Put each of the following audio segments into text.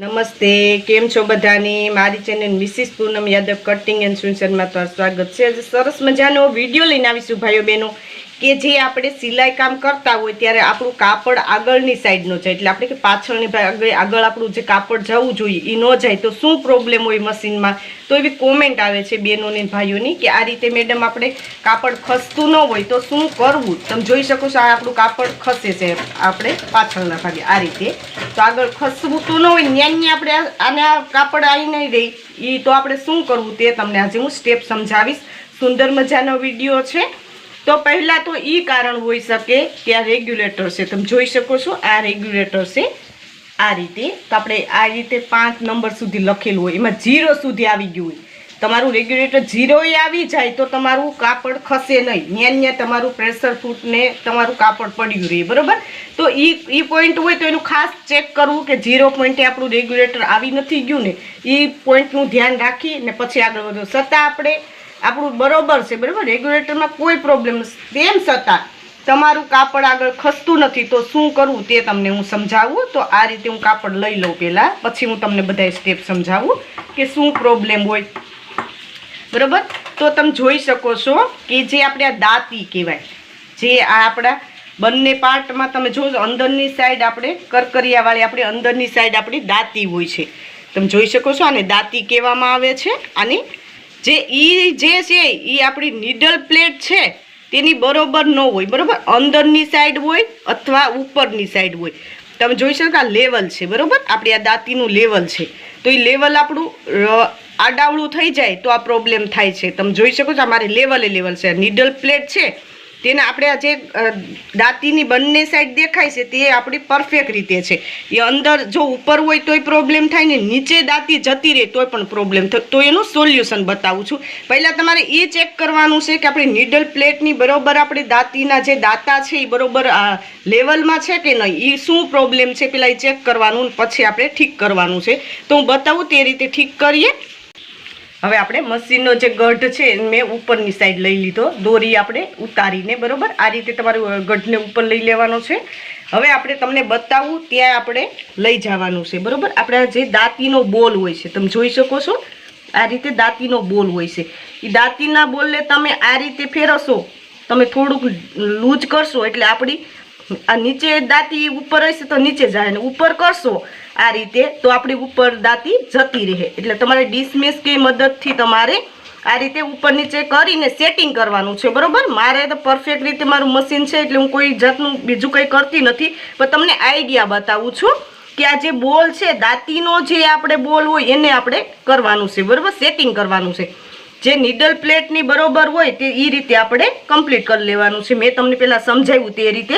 નમસ્તે, કેમ છો બધાની? મારી channel Mrs Poonam Yadav cutting and સુનસરમાં તમારું સ્વાગત છે. આજે સરસ મજાનો વીડિયો લઈને આવીશું ભાઈઓ બહેનો. કે જે આપણે સિલાઈ કામ કરતા હોય ત્યારે આપણું કાપડ આગળની સાઈડનો જાય એટલે આપણે કે પાછળની ભાઈ આગળ આપણું જે કાપડ જવું જોઈએ એ ન જાય તો શું પ્રોબ્લેમ હોય મશીનમાં? તો એવી કોમેન્ટ આવે છે બહેનોની ભાઈઓની કે આ રીતે મેડમ આપણે કાપડ ખસતું ન હોય તો શું કરવું? તમે જોઈ શકો છો આ આપણું કાપડ ખસે છે આપણે પાછળના ભાગે આ રીતે. તો આગળ ખસવું તો ન હોય ન્યાની આપણે આને આ કાપડ આવી નહીં રહી. એ તો આપણે શું કરવું તે તમને આજે હું સ્ટેપ સમજાવીશ. સુંદર મજાનો વીડિયો છે. તો પહેલાં તો એ કારણ હોઈ શકે કે આ રેગ્યુલેટર છે. તમે જોઈ શકો છો, આ રેગ્યુલેટર છે આ રીતે. તો આપણે આ રીતે પાંચ નંબર સુધી લખેલું હોય. એમાં જીરો સુધી આવી ગયું હોય. તમારું રેગ્યુલેટર જીરોએ આવી જાય તો તમારું કાપડ ખસે નહીં. ન્યા ન્યા તમારું પ્રેશર ફૂટને તમારું કાપડ પડ્યું રહે. બરાબર? તો એ એ પોઈન્ટ હોય તો એનું ખાસ ચેક કરવું કે જીરો પોઈન્ટે આપણું રેગ્યુલેટર આવી નથી ગયું ને. એ પોઈન્ટનું ધ્યાન રાખી ને પછી આગળ વધો. છતાં આપણે આપણું બરોબર છે, બરાબર? રેગ્યુલેટરમાં કોઈ પ્રોબ્લેમ તેમ છતાં, તમારું કાપડ આગળ ખસતું નથી, તો શું કરવું તે તમને હું સમજાવું. તો આ રીતે હું કાપડ લઈ લઉં પહેલાં. પછી હું તમને બધા સ્ટેપ સમજાવું કે શું પ્રોબ્લેમ હોય. બરાબર? તો તમે જોઈ શકો છો કે જે આપણે આ દાંતી કહેવાય, જે આ આપણા બંને પાર્ટમાં તમે જોજો, અંદરની સાઈડ આપણે, કરકરિયાવાળી આપણી અંદરની સાઈડ આપણી દાંતી હોય છે. તમે જોઈ શકો છો, આને દાંતી કહેવામાં આવે છે. અને જે ઈ જે છે એ આપણી નીડલ પ્લેટ છે, તેની બરોબર ન હોય, બરોબર? અંદરની સાઈડ હોય અથવા ઉપરની સાઈડ હોય. તમે જોઈ શકો આ લેવલ છે, બરોબર? આપણી આ દાંતીનું લેવલ છે. તો એ લેવલ આપણું આડાવળું થઈ જાય તો આ પ્રોબ્લેમ થાય છે. તમે જોઈ શકો છો અમારે લેવલે લેવલ છે. નીડલ પ્લેટ છે તેને આપણે આ જે દાંતીની બંને સાઈડ દેખાય છે, તે આપણી પરફેક્ટ રીતે છે. એ અંદર જો ઉપર હોય તોય પ્રોબ્લેમ થાય ને, નીચે દાંતી જતી રહે તોય પણ પ્રોબ્લેમ થાય તો એનું સોલ્યુશન બતાવું છું. પહેલાં તમારે એ ચેક કરવાનું છે કે આપણી નીડલ પ્લેટની બરોબર આપણી દાંતીના જે દાંતા છે એ બરોબર લેવલમાં છે કે નહીં? એ શું પ્રોબ્લેમ છે? પેલા એ ચેક કરવાનું પછી આપણે ઠીક કરવાનું છે. તો હું બતાવું તે રીતે ઠીક કરીએ. હવે આપણે મશીનનો જે ગઢ છે મેં ઉપરની સાઈડ લઈ લીધો. દોરી આપણે ઉતારીને, બરાબર? આ રીતે તમારું ગઢને ઉપર લઈ લેવાનો છે. હવે આપણે તમને બતાવું, ત્યાં આપણે લઈ જવાનું છે, બરાબર? આપણે જે દાંતીનો બોલ હોય છે, તમે જોઈ શકો છો? આ રીતે દાંતીનો બોલ હોય છે. એ દાંતીના બોલને તમે આ રીતે ફેરવશો. તમે થોડુંક લૂજ કરશો, એટલે આપણી આ નીચે દાંતી ઉપર હશે તો નીચે જાય ને ઉપર કરશો આ રીતે તો આપણી ઉપર દાંતી જતી રહે. એટલે તમારે ડિસમિસ કે મદદથી તમારે આ રીતે ઉપર નીચે કરીને સેટિંગ કરવાનું છે, બરોબર? મારે તો પરફેક્ટ રીતે મારું મશીન છે એટલે હું કોઈ જાતનું બીજું કંઈ કરતી નથી. પણ તમને આઈડિયા બતાવું છું કે આ જે બોલ છે, દાંતીનો જે આપણે બોલ હોય એને આપણે કરવાનું છે, બરોબર? સેટિંગ કરવાનું છે. જે નીડલ પ્લેટની બરોબર હોય તે એ રીતે આપણે કમ્પ્લીટ કરી લેવાનું છે. મેં તમને પહેલાં સમજાવ્યું તે રીતે.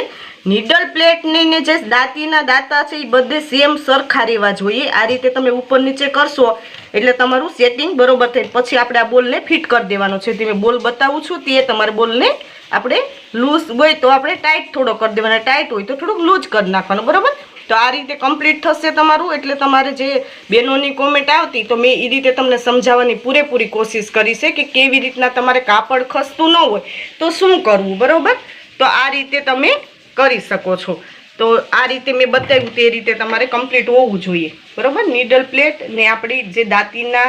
નીડલ પ્લેટની ને જે દાંતીના દાંતા છે એ બધે સેમ સરખા રહેવા જોઈએ. આ રીતે તમે ઉપર નીચે કરશો એટલે તમારું સેટિંગ બરોબર થાય. પછી આપણે આ બોલને ફિટ કરી દેવાનો છે. તે મેં બોલ બતાવું છું તે તમારે બોલને આપણે લૂઝ હોય તો આપણે ટાઈટ થોડો કરી દેવાનો. ટાઈટ હોય તો થોડુંક લૂઝ કરી નાખવાનું. બરોબર? તો આ રીતે કમ્પ્લીટ થશે તમારું, એટલે તમારે જે બહેનોની કોમેન્ટ આવતી, તો મેં એ રીતે તમને સમજાવવાની પૂરેપૂરી કોશિશ કરી છે કે કેવી રીતના તમારે કાપડ ખસતું ન હોય, તો શું કરવું, બરાબર? તો આ રીતે તમે કરી શકો છો. તો આ રીતે મેં બતાવ્યું તે રીતે તમારે કમ્પ્લીટ હોવું જોઈએ, બરાબર? નીડલ પ્લેટ ને આપણી જે દાંતીના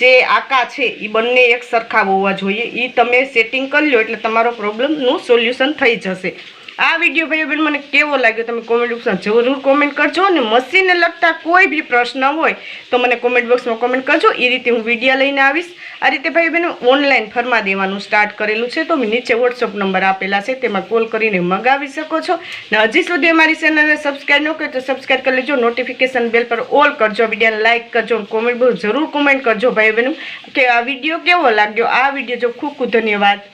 જે આકા છે એ બંને એક સરખા હોવા જોઈએ. એ તમે સેટિંગ કરી લો, એટલે તમારો પ્રોબ્લેમનું સોલ્યુશન થઈ જશે. આ વીડિયો ભાઈઓ બહેન, મને કેવો લાગ્યો? તમે કોમેન્ટ બોક્સમાં જરૂર કોમેન્ટ કરજો અને મશીનને લગતા કોઈ બી પ્રશ્ન હોય તો મને કોમેન્ટ બોક્સમાં કોમેન્ટ કરજો. એ રીતે હું વીડિયો લઈને આવીશ. આ રીતે ભાઈ બેન ઓનલાઈન ફરમા દેવાનું સ્ટાર્ટ કરેલું છે તો નીચે વોટ્સઅપ નંબર આપેલા છે, તેમાં કોલ કરીને મંગાવી શકો છો. ને હજી સુધી અમારી ચેનલને સબસ્ક્રાઈબ ન કરી તો સબસ્ક્રાઈબ કરી લેજો. નોટિફિકેશન બેલ પર ઓલ કરજો. વિડીયોને લાઇક કરજો કોમેન્ટ બોક્સ જરૂર કોમેન્ટ કરજો ભાઈ બહેનો, કે આ વીડિયો કેવો લાગ્યો? આ વીડિયો જો ખૂબ ખૂબ ધન્યવાદ.